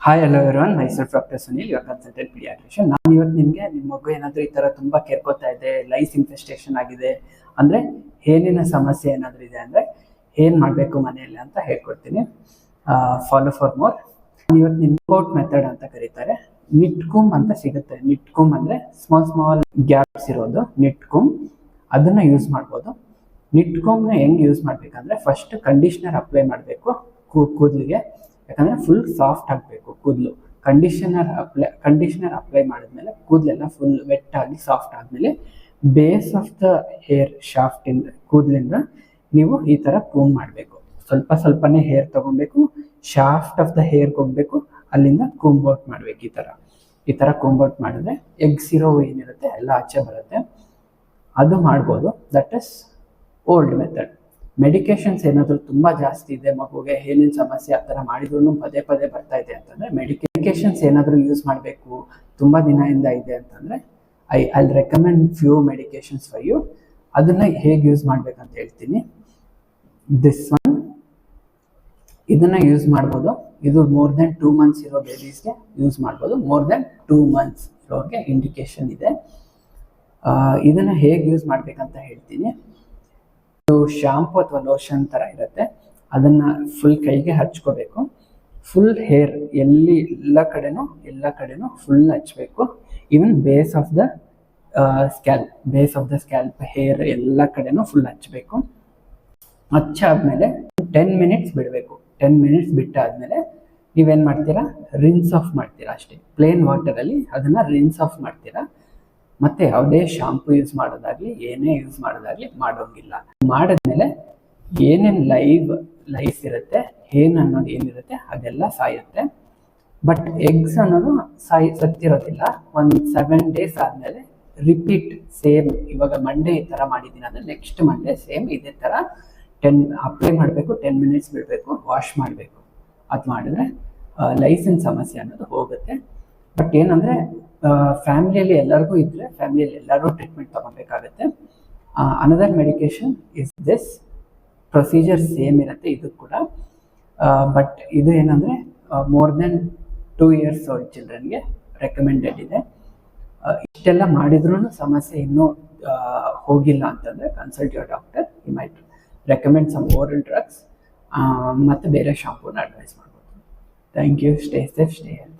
Hi hello everyone myself doctor Sunil ಇವಾಗ consultant paediatrician ನಾನು ಇವತ್ತು ನಿಮಗೆ ನಿಮ್ಮ ಮಗು ಏನಾದರೂ ಈ ಥರ ತುಂಬ ಕೇರ್ಕೋತಾ ಇದೆ ಲೈಸ್ ಇನ್ಫೆಸ್ಟೇಷನ್ ಆಗಿದೆ ಅಂದರೆ ಏನಿನ ಸಮಸ್ಯೆ ಏನಾದರೂ ಇದೆ ಅಂದರೆ ಏನು ಮಾಡಬೇಕು ಮನೆಯಲ್ಲಿ ಅಂತ ಹೇಳ್ಕೊಡ್ತೀನಿ. ಫಾಲೋ ಫಾರ್ ಮೋರ್ ಇವತ್ತು ನಿಮ್ಮ ಕೋರ್ಟ್ ಮೆಥಡ್ ಅಂತ ಕರೀತಾರೆ. ನಿಟ್ಕುಮ್ ಅಂತ ಸಿಗುತ್ತೆ. ನಿಟ್ಕುಮ್ ಅಂದರೆ ಸ್ಮಾಲ್ ಸ್ಮಾಲ್ ಗ್ಯಾಪ್ಸ್ ಇರೋದು. ನಿಟ್ಕುಮ್, ಅದನ್ನು ಯೂಸ್ ಮಾಡ್ಬೋದು. ನಿಟ್ಕೋಮ್ನ ಹೆಂಗೆ ಯೂಸ್ ಮಾಡಬೇಕಂದ್ರೆ ಫಸ್ಟ್ ಕಂಡೀಷ್ನರ್ ಅಪ್ಲೈ ಮಾಡಬೇಕು ಕೂದಲಿಗೆ. ಯಾಕಂದರೆ ಫುಲ್ ಸಾಫ್ಟ್ ಆಗಬೇಕು ಕೂದಲು. ಕಂಡೀಷನರ್ ಅಪ್ಲೈ ಕಂಡೀಷನರ್ ಅಪ್ಲೈ ಮಾಡಿದ್ಮೇಲೆ ಕೂದಲೆಲ್ಲ ಫುಲ್ ವೆಟ್ ಆಗಿ ಸಾಫ್ಟ್ ಆದಮೇಲೆ ಬೇಸ್ ಆಫ್ ದ ಹೇರ್ ಶಾಫ್ಟಿಂದ ಕೂದಲಿಂದ ನೀವು ಈ ಥರ ಕೂಮ್ ಮಾಡಬೇಕು. ಸ್ವಲ್ಪ ಸ್ವಲ್ಪನೇ ಹೇರ್ ತಗೊಬೇಕು ಶಾಫ್ಟ್ ಆಫ್ ದ ಹೇರ್ ಹೋಗ್ಬೇಕು ಅಲ್ಲಿಂದ ಕೂಂಬೌಟ್ ಮಾಡ್ಬೇಕು ಈ ಥರ ಈ ಥರ ಕೂಂಬೌಟ್ ಮಾಡಿದ್ರೆ ಎಗ್ ಸಿರೋ ಏನಿರುತ್ತೆ ಎಲ್ಲ ಆಚೆ ಬರುತ್ತೆ. ಅದು ಮಾಡ್ಬೋದು. That is old method medications ಏನಾದರೂ ತುಂಬ ಜಾಸ್ತಿ ಇದೆ, ಮಗುಗೆ ಏನೇನು ಸಮಸ್ಯೆ ಆ ಥರ ಮಾಡಿದ್ರು ಪದೇ ಪದೇ ಬರ್ತಾ ಇದೆ ಅಂತಂದರೆ ಮೆಡಿಕೇಶನ್ಸ್ ಏನಾದರೂ ಯೂಸ್ ಮಾಡಬೇಕು, ತುಂಬ ದಿನದಿಂದ ಇದೆ ಅಂತಂದರೆ I I recommend few medications five you ಅದನ್ನು ಹೇಗೆ ಯೂಸ್ ಮಾಡ್ಬೇಕಂತ ಹೇಳ್ತೀನಿ. ದಿಸ್ ಒನ್ ಇದನ್ನು ಯೂಸ್ ಮಾಡ್ಬೋದು. ಇದು ಮೋರ್ ದೆನ್ ಟೂ ಮಂತ್ಸ್ ಇರೋ ಬೇಬೀಸ್ಗೆ ಯೂಸ್ ಮಾಡ್ಬೋದು. ಮೋರ್ ದೆನ್ ಟೂ ಮಂತ್ಸ್ ಇರೋರಿಗೆ ಇಂಡಿಕೇಶನ್ ಇದೆ. ಇದನ್ನು ಹೇಗೆ ಯೂಸ್ ಮಾಡ್ಬೇಕಂತ ಹೇಳ್ತೀನಿ. ಶಾಂಪು ಅಥವಾ ಲೋಷನ್ ಥರ ಇರುತ್ತೆ. ಅದನ್ನು ಫುಲ್ ಕೈಗೆ ಹಚ್ಕೋಬೇಕು. ಫುಲ್ ಹೇರ್ ಎಲ್ಲಿ ಎಲ್ಲ ಕಡೆನೂ ಎಲ್ಲ ಕಡೆನೂ ಫುಲ್ ಹಚ್ಬೇಕು. Even base of the scalp base of the scalp hair ಎಲ್ಲ ಕಡೆನೂ ಫುಲ್ ಹಚ್ಚಬೇಕು ಹಚ್ಚಾದ್ಮೇಲೆ ಟೆನ್ ಮಿನಿಟ್ಸ್ ಬಿಡಬೇಕು. ಟೆನ್ ಮಿನಿಟ್ಸ್ ಬಿಟ್ಟಾದ್ಮೇಲೆ ನೀವೇನು ಮಾಡ್ತೀರಾ? ರಿನ್ಸ್ ಆಫ್ ಮಾಡ್ತೀರಾ ಅಷ್ಟೇ. ಪ್ಲೇನ್ ವಾಟರಲ್ಲಿ ಅದನ್ನು ರಿನ್ಸ್ ಆಫ್ ಮಾಡ್ತೀರಾ? ಮತ್ತೆ ಯಾವುದೇ ಶಾಂಪು ಯೂಸ್ ಮಾಡೋದಾಗ್ಲಿ, ಏನೇ ಯೂಸ್ ಮಾಡೋದಾಗ್ಲಿ ಮಾಡೋಂಗಿಲ್ಲ. ಮಾಡಿದ್ಮೇಲೆ ಏನೇನು ಲೈವ್ ಲೈಫ್ ಇರುತ್ತೆ, ಏನ್ ಅನ್ನೋದು ಏನಿರುತ್ತೆ, ಅದೆಲ್ಲ ಸಾಯುತ್ತೆ. ಬಟ್ ಎಗ್ಸ್ ಅನ್ನೋದು ಸಾಯಿ, ಸತ್ತಿರೋದಿಲ್ಲ. ಒಂದು ಸೆವೆನ್ ಡೇಸ್ ಆದಮೇಲೆ ರಿಪೀಟ್ ಸೇಮ್ ಇವಾಗ ಮಂಡೇ ಈ ಥರ ಮಾಡಿದ್ದೀನಿ ಅಂದರೆ ನೆಕ್ಸ್ಟ್ ಮಂಡೇ ಸೇಮ್ ಇದೇ ಥರ ಟೆನ್ ಅಪ್ಲೈ ಮಾಡಬೇಕು ಟೆನ್ ಮಿನಿಟ್ಸ್ ಬಿಡಬೇಕು ವಾಶ್ ಮಾಡಬೇಕು. ಅದು ಮಾಡಿದ್ರೆ ಲೈಸೆನ್ಸ್ ಸಮಸ್ಯೆ ಅನ್ನೋದು ಹೋಗುತ್ತೆ. ಬಟ್ ಏನಂದರೆ ಫ್ಯಾಮಿಲಿಯಲ್ಲಿ ಎಲ್ಲರಿಗೂ ಇದ್ದರೆ ಫ್ಯಾಮಿಲಿಯಲ್ಲಿ ಎಲ್ಲರೂ treatment ತಗೋಬೇಕಾಗತ್ತೆ. Another medication is this procedure same ಇರುತ್ತೆ, ಇದು ಕೂಡ. ಬಟ್ ಇದು ಏನಂದರೆ more than two years old ಚಿಲ್ಡ್ರನ್ಗೆ recommended ಇದೆ. ಇಷ್ಟೆಲ್ಲ ಮಾಡಿದ್ರೂ ಸಮಸ್ಯೆ ಇನ್ನೂ ಹೋಗಿಲ್ಲ ಅಂತಂದರೆ consult your doctor he might recommend some oral drugs ಮತ್ತು ಬೇರೆ ಶಾಂಪೂನ ಅಡ್ವೈಸ್ ಮಾಡ್ಬೋದು. Thank you stay safe stay health